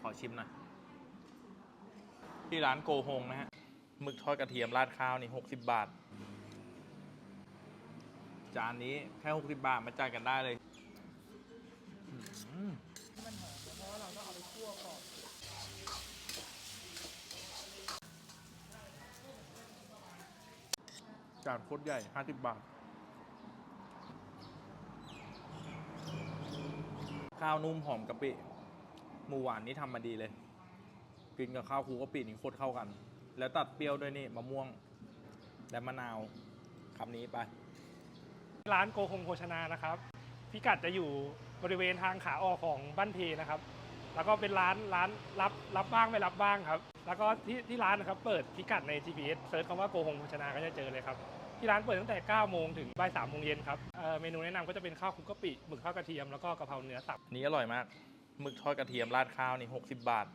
ขอชิมหน่อย ที่ร้านโกฮงนะฮะหมึกทอดกระเทียมราดข้าวนี่60บาท จานนี้แค่60บาทมาจ่ายกันได้เลยอืมมันหอมเพราะว่าเราต้องเอาไปคั่วก่อนจานโคตรใหญ่50บาท ข้าวนุ่มหอมกะปิ หมูหวานนี่ทำมาดีเลย กินกับข้าวคลุกกะปินี่โคตรเข้ากัน แล้วตัดเปรี้ยวด้วยนี่มะม่วง และมะนาวคำนี้ไป ร้านโกคงโภชนานะครับ พิกัดจะอยู่บริเวณทางขาออกของบ้านเพนะครับ แล้วก็เป็นร้านร้านรับรับบ้างไม่รับบ้างครับ แล้วก็ที่ที่ร้านนะครับเปิดพิกัดใน GPS เซิร์ชคำว่าโกคงโภชนาก็จะเจอเลยครับที่ร้านเปิดตั้งแต่ 9 โมงถึงบ่าย3โมงเย็นครับเอ่อเมนูแนะนำก็จะเป็นข้าวคลุกกะปิ หมึกทอดกระเทียม แล้วก็กะเพราเนื้อสับนี้อร่อยมาก หมึกทอดกระเทียมราดข้าวนี่หกสิบบาท